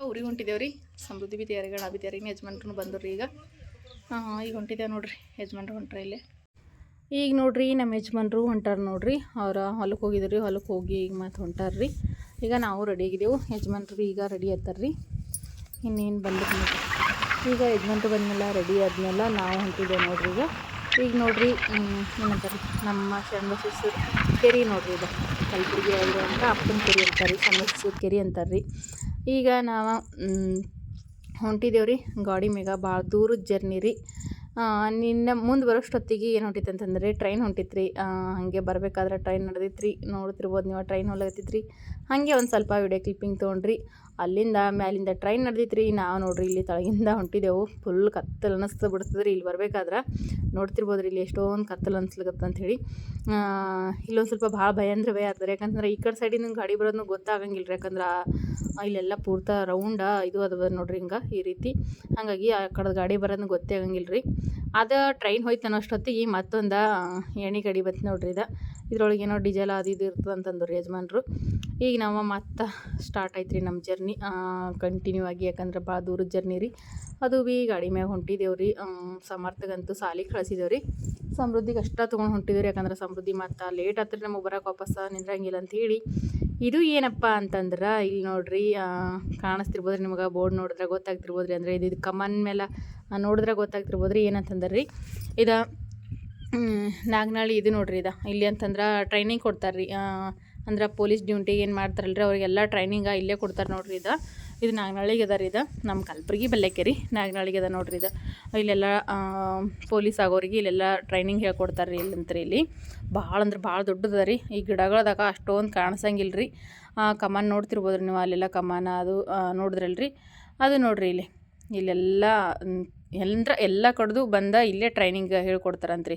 ಊರಿಗೆ ಹೊಂಟಿದ್ದೇವ್ರಿ ಸಮೃದ್ಧಿ ಬಿ ತಯಾರಿಗಳು ಇನ್ನು ಯಜಮಾನ್ರು ಬಂದರು ಈಗ ಈಗ ಹೊಂಟಿದ್ದೇವೆ ನೋಡ್ರಿ, ಯಜಮಾನ್ರು ಹೊಂಟ್ರೆ ಇಲ್ಲಿ. ಈಗ ನೋಡ್ರಿ, ನಮ್ಮ ಯಜಮಾನ್ರು ಹೊಂಟಾರ ನೋಡ್ರಿ. ಅವ್ರ ಹೊಲಕ್ಕೆ ಹೋಗಿದ್ರಿ ಹೊಲಕ್ಕೆ ಹೋಗಿ ಈಗ ಮತ್ತೆ ಹೊಂಟಾರ ರೀ ಈಗ ನಾವು ರೆಡಿ ಆಗಿದ್ದೆವು ಯಜಮಾನ್ರು ಈಗ ರೆಡಿ ಆಯ್ತಾರ್ರಿ ಇನ್ನೇನು ಬಂದಿದ್ದು ಈಗ ಯಜಮಾನ್ರು ಬಂದ್ಮೇಲೆ ರೆಡಿ ಆದ್ಮೇಲೆ ನಾವು ಹೊಂಟಿದ್ದೇವೆ ನೋಡ್ರಿ ಈಗ. ಈಗ ನೋಡ್ರಿ ಏನಂತಾರೆ ನಮ್ಮ ಶರಣಬಸೇಶ್ವರ ಕೆರೆ ನೋಡ್ರಿ ಇದು ಕಲಬುರಗಿ ಅಂತ ಅಪ್ಪನ ಕೆರೆ ಅಂತಾರೆ ರೀ ಕೆರಿ ರೀ ಈಗ ನಾವು ಹೊಂಟಿದ್ದೇವೆ ರೀ ಗಾಡಿ ಮ್ಯಾಗ ಭಾಳ ದೂರದ ಜರ್ನಿ ರೀ. ನಿನ್ನ ಮುಂದೆ ಬರೋಷ್ಟೊತ್ತಿಗೆ ಏನು ಹೊಂಟಿತ್ತು ಅಂತಂದರೆ ಟ್ರೈನ್ ಹೊಂಟಿತ್ತು ರೀ ಹಾಗೆ ಬರಬೇಕಾದ್ರೆ ಟ್ರೈನ್ ನಡೆದಿತ್ತು ರೀ ನೋಡ್ತಿರ್ಬೋದು ನೀವು ಟ್ರೈನ್ ಹೋಗ್ಲತ್ತಿತ್ತು ರೀ ಹಾಗೆ ಒಂದು ಸ್ವಲ್ಪ ವಿಡಿಯೋ ಕ್ಲಿಪ್ಪಿಂಗ್ ತೊಗೊಂಡ್ರಿ. ಅಲ್ಲಿಂದ ಮ್ಯಾಲಿಂದ ಟ್ರೈನ್ ನಡೆದಿತ್ತು ರೀ ನಾವು ನೋಡ್ರಿ ಇಲ್ಲಿ ತಳಗಿಂದ ಹೊಂಟಿದ್ದೆವು ಫುಲ್ ಕತ್ತಲು ಅನ್ನಿಸ್ತು ರೀ ಇಲ್ಲಿ ಬರಬೇಕಾದ್ರೆ. ನೋಡ್ತಿರ್ಬೋದು ರೀ ಇಲ್ಲಿ ಎಷ್ಟೊಂದು ಕತ್ತಲು ಅನ್ಸ್ಲಿಕತ್ತ ಅಂತ ಹೇಳಿ ಇಲ್ಲೊಂದು ಸ್ವಲ್ಪ ಭಾಳ ಭಯ ಅಂದ್ರೆ ಭಯ ಆಗ್ತದೆ. ಯಾಕಂದ್ರೆ ಈ ಕಡೆ ಸೈಡಿಂದ ಗಾಡಿ ಬರೋದು ಗೊತ್ತಾಗಂಗಿಲ್ಲ ರೀ ಯಾಕಂದ್ರೆ ಇಲ್ಲೆಲ್ಲ ಪೂರ್ತ ರೌಂಡ ಇದು ಅದ ನೋಡ್ರಿ ಹಿಂಗೆ ಈ ರೀತಿ. ಹಾಗಾಗಿ ಆ ಕಡೆ ಗಾಡಿ ಬರೋದು ಗೊತ್ತೇ ಆಗಂಗಿಲ್ಲ ರೀ ಅದು ಟ್ರೈನ್ ಹೋಯ್ತು ಅನ್ನೋಷ್ಟೊತ್ತಿಗೆ ಮತ್ತೊಂದು ಎಣ್ಣೆ ಗಾಡಿ ಬತ್ತು ನೋಡ್ರಿ ಇದು. ಇದ್ರೊಳಗೆ ಏನೋ ಡೀಸೆಲ್ ಅದು ಇದು ಇರ್ತದೆ ಅಂತಂದ್ರು ಯಜಮಾನ್ರು. ಈಗ ನಾವು ಮತ್ತೆ ಸ್ಟಾರ್ಟ್ ಆಯ್ತು ರೀ ನಮ್ಮ ಜರ್ನಿ ಕಂಟಿನ್ಯೂ ಆಗಿ ಯಾಕಂದ್ರೆ ಭಾಳ ದೂರದ ಜರ್ನಿ ರೀ. ಅದು ಭೀ ಗಾಡಿ ಮ್ಯಾಗ ಹೊಂಟಿದ್ದೇವೆ ರೀ ಸಮರ್ಥಗಂತೂ ಸಾಲಿಗೆ ಕಳಿಸಿದೇವೆ ರೀ ಸಮೃದ್ಧಿಗೆ ಅಷ್ಟ ತೊಗೊಂಡು ಹೊಂಟಿದ್ದೇವೆ ರೀ ಯಾಕಂದ್ರೆ ಸಮೃದ್ಧಿ ಮತ್ತು ಲೇಟ್ ಆತ್ರಿ ನಮಗೆ ಬರೋಕೆ ವಾಪಸ್ ನಿಂದ್ರಂಗಿಲ್ಲ ಅಂತ ಹೇಳಿ. ಇದು ಏನಪ್ಪ ಅಂತಂದ್ರೆ ಇಲ್ಲಿ ನೋಡ್ರಿ ಆ, ಕಾಣಿಸ್ತಿರ್ಬೋದು ರೀ ನಿಮಗೆ ಬೋರ್ಡ್ ನೋಡಿದ್ರೆ ಗೊತ್ತಾಗ್ತಿರ್ಬೋದ್ರಿ. ಅಂದ್ರೆ ಇದು ಕಮನ್ ಮೇಲೆ ನೋಡಿದ್ರೆ ಗೊತ್ತಾಗ್ತಿರ್ಬೋದು ರೀ ಏನಂತಂದ್ರೆ. ರೀ ಇದು ನಾಗನಹಳ್ಳಿ ಇದು ನೋಡ್ರಿ ಇದು. ಇಲ್ಲಿ ಅಂತಂದ್ರೆ ಟ್ರೈನಿಂಗ್ ಕೊಡ್ತಾರೆ ರೀ ಅಂದ್ರೆ ಪೊಲೀಸ್ ಡ್ಯೂಟಿ ಏನು ಮಾಡ್ತಾರಲ್ಲ ರೀ ಅವರಿಗೆಲ್ಲ ಟ್ರೈನಿಂಗ ಇಲ್ಲೇ ಕೊಡ್ತಾರೆ ನೋಡ್ರಿ ಇದು. ಇದು ನಾಗನಹಳ್ಳಿಗೆ ಅದ ರೀ ಇದು. ನಮ್ಮ ಕಲ್ಬುರ್ಗಿ ಬಲ್ಲೆಕೆ ರೀ ನಾಗನಹಳ್ಳಿಗೆ ಅದ ನೋಡ್ರಿ ಇದು. ಇಲ್ಲೆಲ್ಲ ಪೊಲೀಸ್ ಆಗೋರಿಗೆ ಇಲ್ಲೆಲ್ಲ ಟ್ರೈನಿಂಗ್ ಹೇಳ್ಕೊಡ್ತಾರೆ ರೀ ಇಲ್ಲಂತ್ರಿ ಇಲ್ಲಿ. ಭಾಳ ಅಂದ್ರೆ ಭಾಳ ದೊಡ್ಡದ ರೀ ಈ ಗಿಡಗಳದಾಗ ಅಷ್ಟೊಂದು ಕಾಣಿಸಂಗಿಲ್ಲ ರೀ ಕಮಾನ್ ನೋಡ್ತಿರ್ಬೋದು ರೀ ನೀವು ಅಲ್ಲೆಲ್ಲ ಕಮಾನ ಅದು ನೋಡಿದ್ರಲ್ಲ ರೀ ಅದು ನೋಡ್ರಿ ಇಲ್ಲಿ. ಇಲ್ಲೆಲ್ಲ ಎಲ್ಲರ, ಎಲ್ಲ ಕಡ್ದು ಬಂದ ಇಲ್ಲೇ ಟ್ರೈನಿಂಗ್ ಹೇಳ್ಕೊಡ್ತಾರಂತ್ರಿ.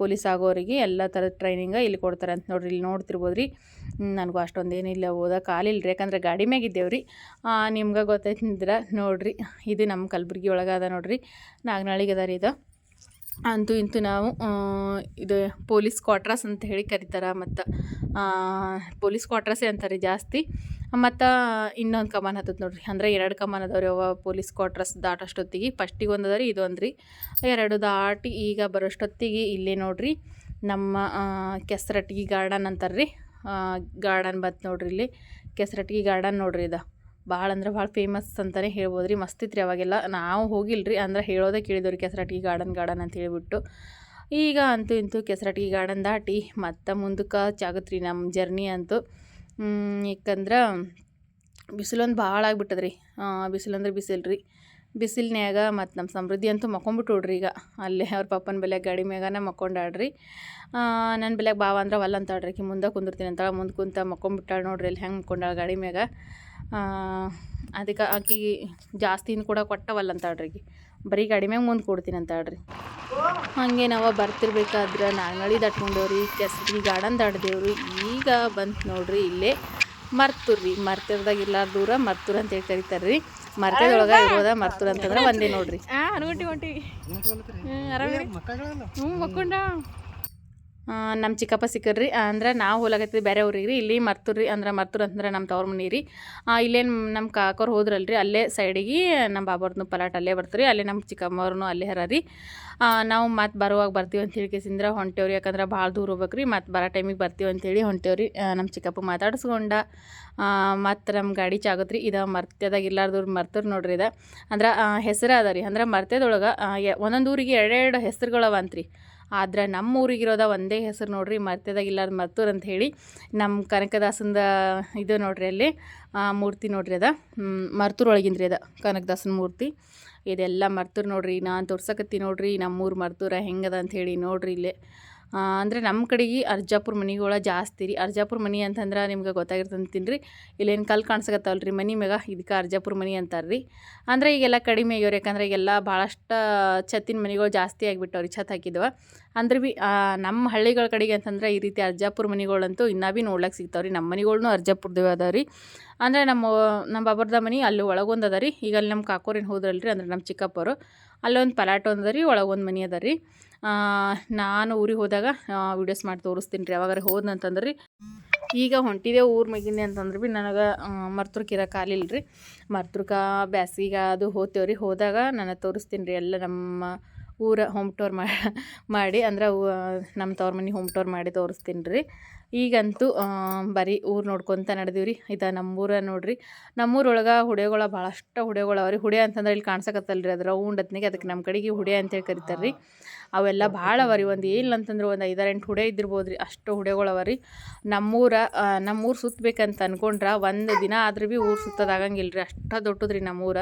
ಪೊಲೀಸ್ ಆಗೋರಿಗೆ ಎಲ್ಲ ಥರದ ಟ್ರೈನಿಂಗ ಇಲ್ಲಿ ಕೊಡ್ತಾರಂತ ನೋಡ್ರಿ, ಇಲ್ಲಿ ನೋಡ್ತಿರ್ಬೋದು ರೀ ನನಗೂ ಅಷ್ಟೊಂದು ಏನಿಲ್ಲ ಓದೋಕೆ ಆಲಿಲ್ಲ ರೀ ಯಾಕಂದ್ರೆ ಗಾಡಿ ಮ್ಯಾಗ ಇದ್ದೇವೆ ರೀ ನಿಮ್ಗೆ ಗೊತ್ತೈತಿದ್ರೆ ನೋಡ್ರಿ, ಇದು ನಮ್ಮ ಕಲಬುರ್ಗಿ ಒಳಗೆ ಅದ ನೋಡ್ರಿ. ನಾಗನಹಳ್ಳಿಗೆ ಅದ ರೀ ಇದು. ಅಂತೂ ಇಂತೂ ನಾವು ಇದು ಪೊಲೀಸ್ ಕ್ವಾಟ್ರಸ್ ಅಂತ ಹೇಳಿ ಕರೀತಾರೆ ಮತ್ತು ಪೊಲೀಸ್ ಕ್ವಾಟ್ರಸ್ಸೇ ಅಂತಾರೆ ಜಾಸ್ತಿ. ಮತ್ತು ಇನ್ನೊಂದು ಕಮಾನ್ ಹತ್ತದ ನೋಡ್ರಿ. ಅಂದರೆ ಎರಡು ಕಮಾನ್ ಅದಾವ್ರಿ ಅವ ಪೊಲೀಸ್ ಕ್ವಾರ್ಟರ್ಸ್ ದಾಟಷ್ಟೊತ್ತಿಗೆ. ಫಸ್ಟಿಗೆ ಒಂದು ಅದ ರೀ ರೀ ಎರಡು ದಾಟಿ ಈಗ ಬರೋಷ್ಟೊತ್ತಿಗೆ ಇಲ್ಲೇ ನೋಡ್ರಿ. ನಮ್ಮ ಕೆಸರಟ್ಗಿ ಗಾರ್ಡನ್ ಅಂತಾರೆ ರೀ ಗಾರ್ಡನ್ ಬಂತು ನೋಡ್ರಿ ಇಲ್ಲಿ. ಕೆಸರಟ್ಗಿ ಗಾರ್ಡನ್ ನೋಡ್ರಿ ಇದು. ಭಾಳ ಅಂದ್ರೆ ಭಾಳ ಫೇಮಸ್ ಅಂತಲೇ ಹೇಳ್ಬೋದು ರೀ ಮಸ್ತ್ ಇತ್ತು ರೀ ಅವಾಗೆಲ್ಲ. ನಾವು ಹೋಗಿಲ್ರಿ, ಅಂದ್ರೆ ಹೇಳೋದೇ ಕೇಳಿದವ್ರಿ ಕೆಸರಟ್ಗಿ ಗಾರ್ಡನ್ ಗಾರ್ಡನ್ ಅಂತ ಹೇಳಿಬಿಟ್ಟು. ಈಗ ಅಂತೂ ಇಂತೂ ಕೆಸರಟ್ಗಿ ಗಾರ್ಡನ್ ದಾಟಿ ಮತ್ತೆ ಮುಂದಕ್ಕೆ ಚಾಗತ್ರಿ ನಮ್ಮ ಜರ್ನಿ ಅಂತೂ. ಯಾಕಂದ್ರೆ ಬಿಸಿಲೊಂದು ಭಾಳ ಆಗ್ಬಿಟ್ಟದ ರೀ ಬಿಸಿಲು ರೀ. ಬಿಸಿಲ್ನ್ಯಾಗ ಮತ್ತು ನಮ್ಮ ಸಮೃದ್ಧಿ ಅಂತೂ ಮಕ್ಕೊಂಬಿಟ್ಟು ಈಗ. ಅಲ್ಲೇ ಅವ್ರ ಪಪ್ಪನ ಬೆಲೆ ಗಾಡಿ ಮ್ಯಾಗನ ಮಕ್ಕೊಂಡಾಡ್ರಿ ನನ್ನ ಬೆಲೆ ಬಾವ ಅಂದ್ರೆ ಒಲ್ಲ ಅಂತಾಳ್ರಿ ಆಕಿ ಮುಂದೆ ಕುಂದಿರ್ತೀನಿ ಅಂತಾಳೆ, ಮುಂದೆ ಕುಂತ ಮಕ್ಕೊಂಬಿಟ್ಟಾಳೆ ನೋಡ್ರಿ ಅಲ್ಲಿ ಹೆಂಗೆ ಮಕ್ಕೊಂಡಾಳ ಗಾಡಿ ಮ್ಯಾಗ. ಅದಕ್ಕೆ ಆಕೆ ಜಾಸ್ತಿನ ಕೂಡ ಕೊಟ್ಟವಲ್ಲ ಅಂತಾಳ್ರಿ ಬರೀ ಗಾಡಿ ಮ್ಯಾಗ ಮುಂದೆ ಕೊಡ್ತೀನಿ ಅಂತಾಳ್ರಿ ಹಾಗೆ ನಾವು ಬರ್ತಿರ್ಬೇಕಾದ್ರೆ ನಾಲ್ನಳ್ಳಿ ದಾಟ್ಕೊಂಡೇವ್ರಿ, ಕೆಸರಿ ಗಾರ್ಡನ್ ದಾಟ್ದೇವ್ರಿ. ಈಗ ಬಂತು ನೋಡ್ರಿ ಇಲ್ಲೇ ಮರ್ತೂರ್ ರೀ ಮರ್ತಿರ್ದಾಗ ಇಲ್ಲ ದೂರ ಮರ್ತೂರ್ ಅಂತ ಹೇಳಿ ಕರಿತಾರೆ ರೀ ಮರ್ತದೊಳಗ ಇರೋದ ಮರ್ತೂರ್ ಅಂತಂದ್ರೆ ಒಂದೇ ನೋಡ್ರಿ. ಹ್ಞೂ ಮಕ್ಕೊಂಡ. ನಮ್ಮ ಚಿಕ್ಕಪ್ಪ ಸಿಕ್ಕರ್ರಿ ಅಂದ್ರೆ ನಾವು ಹೋಲಾಗತ್ತೀವಿ ಬೇರೆ ಊರಿಗೆ ರೀ ಇಲ್ಲಿ ಮರ್ತೂರು ಅಂದ್ರೆ ಮರ್ತೂರು ಅಂದ್ರೆ ನಮ್ಮ ತವ್ರ ಮನೆ ರೀ ಇಲ್ಲೇನು ನಮ್ಮ ಕಾಕೋರು ಹೋದ್ರಲ್ರಿ, ಅಲ್ಲೇ ಸೈಡಿಗೆ ನಮ್ಮ ಬಾಬರ್ದು ಪಲಾಟ್ ಅಲ್ಲೇ ಬರ್ತೀರಿ, ಅಲ್ಲೇ ನಮ್ಮ ಚಿಕ್ಕಮ್ಮವ್ರನ್ನೂ ಅಲ್ಲೇ ಹರ ರೀ ನಾವು ಮತ್ತೆ ಬರುವಾಗ ಬರ್ತೀವಿ ಅಂತ ಹೇಳಿ ಕೇಸಿಂದ್ರ ಹೊಂಟೇವ್ರಿ, ಯಾಕಂದ್ರೆ ಭಾಳ ದೂರ ಹೋಗ್ಬೇಕು ರೀ ಮತ್ತು ಬರೋ ಟೈಮಿಗೆ ಬರ್ತೀವಿ ಅಂತೇಳಿ ಹೊಂಟೇವ್ರಿ ನಮ್ಮ ಚಿಕ್ಕಪ್ಪ ಮಾತಾಡಿಸ್ಕೊಂಡ. ಮತ್ತು ನಮ್ಮ ಗಾಡಿ ಚಾಗತ್ರಿ, ಇದು ಮರ್ತ್ಯದಾಗ ಇಲ್ಲಾರ್ದವ್ರು ಮರ್ತರು ನೋಡ್ರಿ ಇದು. ಅಂದ್ರೆ ಹೆಸರು ಅದ ರೀ ಅಂದ್ರೆ ಮರ್ತ್ಯದೊಳಗೆ ಒಂದೊಂದು ಊರಿಗೆ ಎರಡೆರಡು ಹೆಸರುಗಳವಂತ್ರಿ ಆದ್ರೆ ನಮ್ಮ ಊರಿಗಿರೋದ ಒಂದೇ ಹೆಸರು ನೋಡ್ರಿ ಮರ್ತದಾಗಿಲ್ಲ ಅದು ಮರ್ತೂರ್ ಅಂತ ಹೇಳಿ. ನಮ್ಮ ಕನಕದಾಸಂದ ಇದು ನೋಡ್ರಿ ಅಲ್ಲಿ ಮೂರ್ತಿ ನೋಡ್ರಿ ಅದ. ಮರ್ತೂರ್ ಒಳಗಿಂದ್ರಿ ಅದ ಕನಕದಾಸನ ಮೂರ್ತಿ. ಇದೆಲ್ಲ ಮರ್ತೂರ್ ನೋಡ್ರಿ, ನಾನು ತೋರ್ಸಕತ್ತಿ ನೋಡ್ರಿ, ನಮ್ಮೂರು ಮರ್ತೂರ ಹೆಂಗದ ಅಂತ ಹೇಳಿ ನೋಡ್ರಿ ಇಲ್ಲೇ. ಅಂದ್ರೆ ನಮ್ಮ ಕಡೆಗೆ ಅರ್ಜಾಪುರ ಮನೆಗಳ ಜಾಸ್ತಿ ರೀ. ಅರ್ಜಾಪುರ ಮನೆ ಅಂತಂದ್ರೆ ನಿಮ್ಗೆ ಗೊತ್ತಾಗಿರ್ತಂತೀನಿ ರೀ ಇಲ್ಲೇನು ಕಲ್ಲು ಕಾಣಿಸಕತ್ತವಲ್ಲ ರೀ ಮನೆ ಮ್ಯಾಗ? ಇದಕ್ಕೆ ಅರ್ಜಾಪುರ ಮನೆ ಅಂತಾರೆ ರೀ ಅಂದ್ರೆ ಈಗೆಲ್ಲ ಕಡಿಮೆ ಆಗ್ಯವ್ರಿ, ಯಾಕಂದ್ರೆ ಈಗೆಲ್ಲ ಭಾಳಷ್ಟು ಛತ್ತಿನ ಮನೆಗಳು ಜಾಸ್ತಿ ಆಗಿಬಿಟ್ಟವ್ರಿ, ಛತ್ ಹಾಕಿದ್ವ. ಅಂದ್ರೆ ಬಿ ನಮ್ಮ ಹಳ್ಳಿಗಳ ಕಡೆಗೆ ಅಂತಂದ್ರೆ ಈ ರೀತಿ ಅರ್ಜಾಪುರ ಮನೆಗಳಂತೂ ಇನ್ನೂ ಭೀ ನೋಡ್ಲಿಕ್ಕೆ ಸಿಗ್ತಾವ್ರಿ. ನಮ್ಮ ಮನೆಗಳ್ನು ಅರ್ಜಾಪುರದವೇ ಅದಾವ ರೀ ಅಂದರೆ ನಮ್ಮ ನಮ್ಮ ಬಾಬರ್ದ ಮನೆ ಅಲ್ಲಿ ಒಳಗೊಂದು ಅದ ರೀ ಈಗ ಅಲ್ಲಿ ನಮ್ಮ ಕಾಕೋರೇನು ಹೋದ್ರಲ್ರಿ, ಅಂದ್ರೆ ನಮ್ಮ ಚಿಕ್ಕಪ್ಪರು ಅಲ್ಲೊಂದು ಪಲಾಟ್ ಅದ ರೀ ಒಳಗೊಂದು ಮನೆ ಅದ ರೀ ನಾನು ಊರಿಗೆ ಹೋದಾಗ ವೀಡಿಯೋಸ್ ಮಾಡಿ ತೋರಿಸ್ತೀನಿ ರೀ ಯಾವಾಗಾರ ಹೋದ್ನಂತಂದ್ರೆ ರೀ ಈಗ ಹೊಂಟಿದೆ ಊರ್ ಮಗಿನಿ ಅಂತಂದ್ರೆ ಭೀ ನನಗೆ ಮರ್ತೃಕ್ ಇರೋ ಕಾಲಿಲ್ಲ ರೀ ಮರ್ತುರ್ಕ ಬ್ಯಾಸಿಗೆ ಅದು ಹೋಗ್ತೇವೆ ರೀ ಹೋದಾಗ ನಾನು ತೋರಿಸ್ತೀನಿ ರೀ ಎಲ್ಲ ನಮ್ಮ ಊರ ಹೋಮ್ ಟೂರ್ ಮಾಡಿ ಅಂದ್ರೆ ನಮ್ಮ ತವ್ರ ಮನೆ ಹೋಮ್ ಟೂರ್ ಮಾಡಿ ತೋರಿಸ್ತೀನಿ ರೀ. ಈಗಂತೂ ಬರೀ ಊರು ನೋಡ್ಕೊತ ನಡೆದೀವಿ ರೀ ಇದು ನಮ್ಮೂರ ನೋಡ್ರಿ. ನಮ್ಮೂರೊಳಗೆ ಹುಡಿಯೋಗಳ ಭಾಳಷ್ಟು ಹುಡಿಯೋಗಳು ಅವ್ರಿ. ಹುಡೆ ಅಂತಂದ್ರೆ ಇಲ್ಲಿ ಕಾಣ್ಸಕತ್ತಲ್ಲ ರೀ ಅದು ರೌಂಡ್ ಅತ್ನಿಗೆ ಅದಕ್ಕೆ ನಮ್ಮ ಕಡೆಗೆ ಹುಡೆ ಅಂತೇಳಿ ಕರಿತಾರೆ ರೀ ಅವೆಲ್ಲ ಭಾಳ ಅವ ರೀ ಒಂದು ಇಲ್ಲ ಅಂತಂದ್ರೆ ಒಂದು ಐದಾರು ಎಂಟು ಹುಡೆ ಇದ್ದಿರ್ಬೋದು ರೀ ಅಷ್ಟು ಹುಡೆಗಳವ ರೀ ನಮ್ಮೂರ ನಮ್ಮೂರು ಸುತ್ತಬೇಕಂತ ಅಂದ್ಕೊಂಡ್ರೆ ಒಂದು ದಿನ ಆದ್ರೂ ಭೀ ಊರು ಸುತ್ತೋದಾಗಂಗಿಲ್ಲ ರೀ ಅಷ್ಟು ದೊಡ್ಡದು ರೀ ನಮ್ಮೂರ.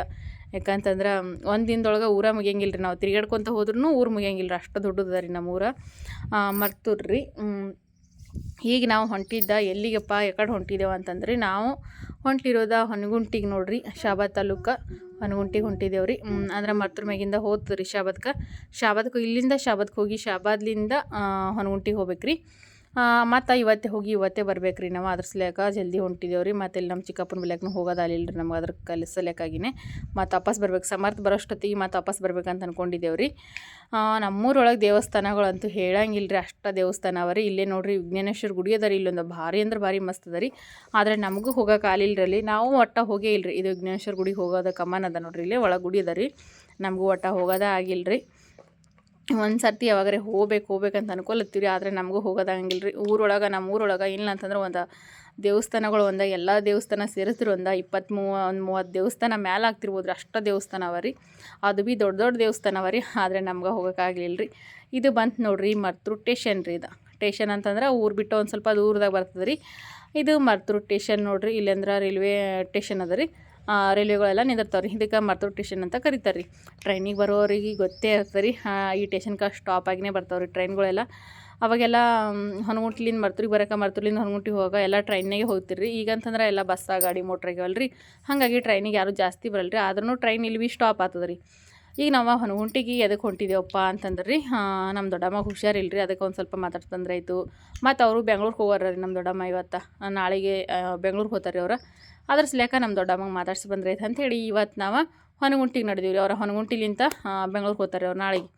ಯಾಕಂತಂದ್ರೆ ಒಂದು ದಿನದೊಳಗೆ ಊರ ಮುಗಿಯಂಗಿಲ್ಲ ರೀ ನಾವು ತಿರ್ಗಾಡ್ಕೊತ ಹೋದ್ರೂ ಊರು ಮುಗಿಯಂಗಿಲ್ಲ ರೀ ಅಷ್ಟು ದೊಡ್ಡದ ರೀ ನಮ್ಮೂರ ಮರ್ತೂರ್ರಿ ಈಗ ನಾವು ಹೊಂಟಿದ್ದ ಎಲ್ಲಿಗಪ್ಪ, ಯಾಕಡೆ ಹೊಂಟಿದ್ದೇವೆ ಅಂತಂದ್ರೆ, ನಾವು ಹೊಂಟಿರೋದ ಹೊನಗುಂಟಿಗೆ ನೋಡ್ರಿ, ಶಾಬಾದ್ ತಾಲೂಕ ಹೊನಗುಂಟಿಗೆ ಹೊಂಟಿದ್ದೇವೆ ರೀ ಅಂದ್ರೆ ಮರ್ತೂರ್ ಮ್ಯಾಗಿಂದ ಹೋತ್ರಿ ಶಾಬಾದ್ಕ. ಶಾಬದ್ಕ ಇಲ್ಲಿಂದ ಶಾಬಾದ್ಕ ಹೋಗಿ ಶಾಬಾದ್ಲಿಂದ ಹೊನಗುಂಟಿಗೆ ಹೋಗ್ಬೇಕು ರೀ ಮತ್ತು ಇವತ್ತೇ ಹೋಗಿ ಇವತ್ತೇ ಬರ್ಬೇಕು ರೀ ನಾವು. ಅದ್ರ ಸಲ್ಯಾಕ ಜಲ್ದಿ ಹೊಂಟಿದ್ದೇವೆ ರೀ ಮತ್ತು ಇಲ್ಲಿ ನಮ್ಮ ಚಿಕ್ಕಪ್ಪನ ಬೆಲೆಗೂ ಹೋಗೋದಾಲಿಲ್ಲ ರೀ ನಮ್ಗೆ ಅದ್ರ ಕಲಿಸಲೇಕಾಗಿನೇ ಮತ್ತು ವಾಪಸ್ ಬರ್ಬೇಕು. ಸಮರ್ಥ ಬರೋಷ್ಟೊತ್ತಿಗೆ ಮತ್ತು ವಾಪಸ್ ಬರ್ಬೇಕಂತ ಅಂದ್ಕೊಂಡಿದ್ದೇವೆ ರೀ ನಮ್ಮೂರೊಳಗೆ ದೇವಸ್ಥಾನಗಳಂತೂ ಹೇಳಂಗಿಲ್ಲ ರೀ ಅಷ್ಟ ದೇವಸ್ಥಾನ ಅವ ರೀ. ಇಲ್ಲೇ ನೋಡಿರಿ ವಿಘ್ನೇಶ್ವರ ಗುಡಿ ಅದ ರೀ. ಇಲ್ಲೊಂದು ಭಾರಿ ಅಂದ್ರೆ ಭಾರಿ ಮಸ್ತ್ ಅದ ರೀ. ಆದರೆ ನಮಗೂ ಹೋಗೋಕೆ ಆಲಿಲ್ಲರಲ್ಲಿ ನಾವು ಒಟ್ಟ ಹೋಗೇ ಇಲ್ಲ ರೀ ಇದು ವಿಘ್ನೇಶ್ವರ ಗುಡಿಗೆ ಹೋಗೋದ ಕಮಾನ್ ಅದ ನೋಡ್ರಿ. ಇಲ್ಲೇ ಒಳಗೆ ಗುಡಿ ಅದ ರೀ. ನಮಗೂ ಒಟ್ಟ ಹೋಗೋದೇ ಆಗಿಲ್ಲ ರೀ ಒಂದು ಸರ್ತಿ ಯಾವಾಗಾರೆ ಹೋಗ್ಬೇಕು, ಹೋಗ್ಬೇಕಂತ ಅನ್ಕೊಲತ್ತೀವಿ ಆದರೆ ನಮಗೂ ಹೋಗೋದಾಗಂಗಿಲ್ಲ ರೀ ಊರೊಳಗೆ ನಮ್ಮ ಊರೊಳಗೆ ಇಲ್ಲ ಅಂತಂದ್ರೆ ಒಂದು ದೇವಸ್ಥಾನಗಳು ಒಂದು, ಎಲ್ಲ ದೇವಸ್ಥಾನ ಸೇರಿಸ್ತಿರೋ ಒಂದು ಇಪ್ಪತ್ತು ಮೂವ ಒಂದು ಮೂವತ್ತು ದೇವಸ್ಥಾನ ಮ್ಯಾಲೆ ಆಗ್ತಿರ್ಬೋದು ರೀ ಅಷ್ಟು ದೇವಸ್ಥಾನ ಅವ ರೀ. ಅದು ಭೀ ದೊಡ್ಡ ದೊಡ್ಡ ದೇವಸ್ಥಾನ ಅವ ರೀ. ಆದರೆ ನಮ್ಗೆ ಹೋಗೋಕ್ಕಾಗಲಿಲ್ಲ ರೀ ಇದು ಬಂತು ನೋಡ್ರಿ ಮರ್ತೃ ಟೇಷನ್ ರೀ ಇದು. ಟೇಷನ್ ಅಂತಂದ್ರೆ ಊರು ಬಿಟ್ಟು ಒಂದು ಸ್ವಲ್ಪ ದೂರದಾಗ ಬರ್ತದೆ ರೀ ಇದು ಮರ್ತೃ ಟೇಷನ್ ನೋಡ್ರಿ. ಇಲ್ಲಂದ್ರೆ ರೈಲ್ವೆ ಟೇಷನ್ ಅದ ರೀ. ರೈಲ್ವೆಗಳೆಲ್ಲ ನಿಂದಿರ್ತಾವ್ರಿ. ಇದಕ್ಕೆ ಮರ್ತೂರು ಟೇಷನ್ ಅಂತ ಕರೀತಾರೆ ರೀ ಟ್ರೈನಿಗೆ ಬರೋರಿಗೆ ಗೊತ್ತೇ ಇರ್ತದೆ ರೀ ಈ ಟೇಷನ್ಗೆ ಸ್ಟಾಪ್ ಆಗಿನೇ ಬರ್ತಾವೆ ರೀ ಟ್ರೈನ್ಗಳೆಲ್ಲ ಅವಾಗೆಲ್ಲ ಹೊನಗುಂಟ್ಲಿಂದ ಮರ್ತೂರಿಗೆ ಬರೋಕೆ, ಮರ್ತೂರ್ಲಿಂದ ಹೊನಗುಂಟಿಗೆ ಹೋಗೋ ಎಲ್ಲ ಟ್ರೈನ್ನಾಗೆ ಹೋಗ್ತೀರಿ ಈಗಂತಂದ್ರೆ ಎಲ್ಲ ಬಸ್ಸ ಗಾಡಿ ಮೋಟ್ರ್ ಅಲ್ರಿ. ರೀ ಹಾಗಾಗಿ ಟ್ರೈನಿಗೆ ಯಾರು ಜಾಸ್ತಿ ಬರಲ್ಲ ರೀ ಆದ್ರೂ ಟ್ರೈನ್ ಇಲ್ಲಿ ಸ್ಟಾಪ್ ಆಗ್ತದೆ ರೀ ಈಗ ನಾವು ಹೊನಗುಂಟಿಗೆ ಎದಕ್ಕೆ ಹೊಂಟಿದ್ದೇವಪ್ಪ ಅಂತಂದ್ರೆ ರೀ ನಮ್ಮ ದೊಡ್ಡಮ್ಮ ಹುಷಾರಿಲ್ಲ ರೀ ಅದಕ್ಕೆ ಒಂದು ಸ್ವಲ್ಪ ಮಾತಾಡ್ತಂದ್ರೆ ಆಯಿತು. ಮತ್ತು ಅವರು ಬೆಂಗ್ಳೂರಿಗೆ ಹೋಗೋರ್ರಿ ನಮ್ಮ ದೊಡ್ಡಮ್ಮ ಇವತ್ತು. ನಾಳೆಗೆ ಬೆಂಗ್ಳೂರಿಗೆ ಹೋಗ್ತಾರೆ ಅವ್ರು. ಅದ್ರ ಸಲಕ ನಮ್ಮ ದೊಡ್ಡಮ್ಮಂಗೆ ಮಾತಾಡ್ಸಿ ಬಂದ್ರೈತೆ ಅಂಥೇಳಿ ಇವತ್ತು ನಾವು ಹೊನಗುಂಟಿಗೆ ನಡೆದೀವಿ ಅವ್ರ ಹೊನಗುಂಟಿಲಿಂತ ಬೆಂಗ್ಳೂರಿಗೆ ಹೋಗ್ತಾರೆ ಅವ್ರು ನಾಳೆಗೆ.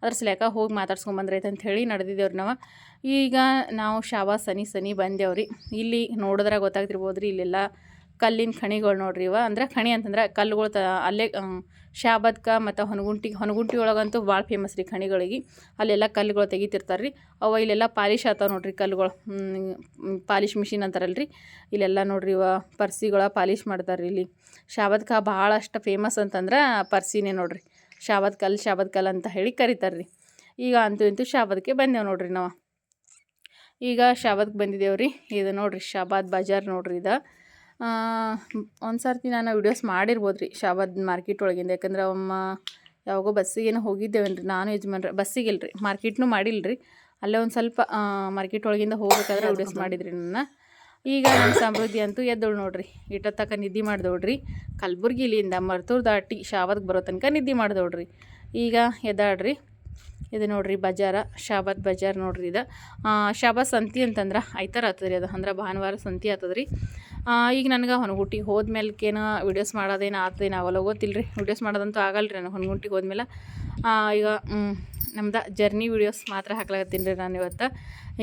ಅದ್ರ ಸಲಕ ಹೋಗಿ ಮಾತಾಡ್ಸ್ಕೊಂಡು ಬಂದ್ರೈತೆ ಅಂಥೇಳಿ ನಡೆದಿದ್ದೇವ್ರಿ ನಾವು. ಈಗ ನಾವು ಶಾಬಾ ಸನಿ ಸನಿ ಬಂದೇವ್ರಿ. ಇಲ್ಲಿ ನೋಡಿದ್ರೆ ಗೊತ್ತಾಗ್ತಿರ್ಬೋದು ರೀ ಇಲ್ಲೆಲ್ಲ ಕಲ್ಲಿನ ಖಣಿಗಳು ನೋಡ್ರಿ ಇವ. ಅಂದ್ರೆ ಖಣಿ ಅಂತಂದ್ರೆ ಕಲ್ಲುಗಳು ತ ಅಲ್ಲೇ ಶಾಬದ್ಕ ಮತ್ತು ಹೊನಗುಂಟಿ ಹೊನಗುಂಟಿ ಒಳಗಂತೂ ಭಾಳ ಫೇಮಸ್ ರೀ ಖಣಿಗಳಿಗೆ. ಅಲ್ಲೆಲ್ಲ ಕಲ್ಲುಗಳು ತೆಗಿತಿರ್ತಾರೆ ರೀ ಅವ ಇಲ್ಲೆಲ್ಲ ಪಾಲಿಶ್ ಆತಾವ ನೋಡ್ರಿ ಕಲ್ಲುಗಳು. ಪಾಲಿಶ್ ಮಿಷಿನ್ ರೀ ಇಲ್ಲೆಲ್ಲ ನೋಡ್ರಿ ಇವ ಪರ್ಸಿಗಳ ಪಾಲಿಶ್ ಮಾಡ್ತಾರೆ ರೀ ಇಲ್ಲಿ. ಶಾಬದ್ಕ ಭಾಳಷ್ಟು ಫೇಮಸ್ ಅಂತಂದ್ರೆ ಪರ್ಸಿನೇ ನೋಡ್ರಿ. ಶಾಬದ್ ಕಲ್ಲು ಶಾಬದ್ ಕಲ್ ಅಂತ ಹೇಳಿ ಕರಿತಾರೆ ರೀ ಈಗ ಅಂತೂ ಇಂತೂ ಶಾಬದ್ಕೆ ಬಂದೇವು ನೋಡ್ರಿ ನಾವು. ಈಗ ಶಾಬದ್ಗೆ ಬಂದಿದ್ದೇವೆ ರೀ ಇದು ನೋಡ್ರಿ ಶಾಬಾದ್ ಬಜಾರ್ ನೋಡ್ರಿ ಇದು. ಒಂದು ಸರ್ತಿ ನಾನು ವಿಡಿಯೋಸ್ ಮಾಡಿರ್ಬೋದು ರೀ ಶಾಬಾದ್ ಮಾರ್ಕೆಟ್ ಒಳಗಿಂದ. ಯಾಕಂದ್ರೆ ಅಮ್ಮ, ಯಾವಾಗೋ ಬಸ್ಸಿಗೇನೋ ಹೋಗಿದ್ದೇವೇನು ರೀ ನಾನು ಯಜಮಾನ್ರೆ ಬಸ್ಸಿಗಿಲ್ಲ ರೀ ಮಾರ್ಕೆಟ್ನೂ ಮಾಡಿಲ್ಲ ರೀ ಅಲ್ಲೇ ಒಂದು ಸ್ವಲ್ಪ ಮಾರ್ಕೆಟ್ ಒಳಗಿಂದ ಹೋಗ್ಬೇಕಾದ್ರೆ ವಿಡಿಯೋಸ್ ಮಾಡಿದ್ರಿ ನನ್ನ. ಈಗ ನಮ್ಮ ಸಮೃದ್ಧಿ ಅಂತೂ ಎದ್ದೋಳು ನೋಡ್ರಿ. ಇಟ್ಟ ತನಕ ನಿದ್ದೆ ಮಾಡ್ದೋಡ್ರಿ ಕಲಬುರ್ಗಿಲಿಂದ ಮರ್ತೂರ್ ದಾಟಿ ಶಾವತ್ ಬರೋ ತನಕ ನಿದ್ದೆ ಮಾಡ್ದೋಡ್ರಿ ಈಗ ಎದ್ದಾಡ್ರಿ ಇದು ನೋಡ್ರಿ ಬಜಾರ, ಶಾಬಾದ್ ಬಜಾರ್ ನೋಡ್ರಿ ಇದು. ಶಾಬಾದ್ ಸಂತಿ ಅಂತಂದ್ರೆ ಐತಾರ ಆತದ್ರಿ ಅದು. ಅಂದ್ರೆ ಭಾನುವಾರ ಸಂತಿ ಆತದ ರೀ ಈಗ ನನಗೆ ಹೊನಗುಟ್ಟಿಗೆ ಹೋದ್ಮೇಲೆಕೇನ ವೀಡಿಯೋಸ್ ಮಾಡೋದೇನು ಆತದೇನು ಅವಲ್ಲ ಗೊತ್ತಿಲ್ಲ ರೀ ವೀಡಿಯೋಸ್ ಮಾಡೋದಂತೂ ಆಗಲ್ಲ ರೀ ನನಗೆ ಹೊನಗುಂಟಿಗೆ ಹೋದ್ಮೇಲೆ. ಈಗ ನಮ್ದು ಜರ್ನಿ ವೀಡಿಯೋಸ್ ಮಾತ್ರ ಹಾಕ್ಲಾಗತ್ತೀನಿ ರೀ ನಾನು ಇವತ್ತು.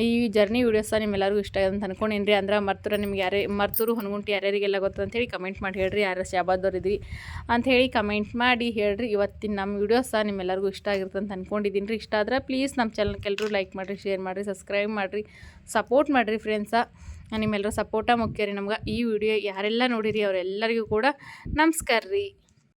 ಈ ಜರ್ನಿ ವೀಡಿಯೋಸ ನಿಮ್ಮೆಲ್ಲರಿಗೂ ಇಷ್ಟ ಅಂತ ಅನ್ಕೊಂಡೇನಿ ರೀ. ಅಂದ್ರೆ ಮರ್ತೂರ ನಿಮ್ಗೆ ಯಾರೇ, ಮರ್ತೂರು, ಹೊನಗುಂಟಿ ಯಾರ್ಯಾರಿಗೆಲ್ಲ ಗೊತ್ತು ಅಂಥೇಳಿ ಕಮೆಂಟ್ ಮಾಡಿ ಹೇಳ್ರಿ. ಯಾರು ಶಾಬಾದವ್ರು ಇದ್ರಿ ಅಂಥೇಳಿ ಕಮೆಂಟ್ ಮಾಡಿ ಹೇಳ್ರಿ. ಇವತ್ತಿನ ನಮ್ಮ ವೀಡಿಯೋಸ ನಿಮ್ಮೆಲ್ಲರಿಗೂ ಇಷ್ಟ ಆಗಿರುತ್ತೆ ಅಂತ ಅಂದ್ಕೊಂಡಿದ್ದೀನಿ ರೀ. ಇಷ್ಟ ಆದ್ರೆ ಪ್ಲೀಸ್ ನಮ್ಮ ಚಾನಲ್ಗೆ ಎಲ್ಲರೂ ಲೈಕ್ ಮಾಡಿರಿ ಶೇರ್ ಮಾಡಿರಿ ಸಬ್ಸ್ಕ್ರೈಬ್ ಮಾಡಿರಿ ಸಪೋರ್ಟ್ ಮಾಡಿರಿ ಫ್ರೆಂಡ್ಸ ನಿಮ್ಮೆಲ್ಲರ ಸಪೋರ್ಟ ಮುಖ್ಯ ರೀ. ನಮ್ಗೆ ಈ ವಿಡಿಯೋ ಯಾರೆಲ್ಲ ನೋಡಿರಿ ಅವರೆಲ್ಲರಿಗೂ ಕೂಡ ನಮಸ್ಕಾರ ರೀ.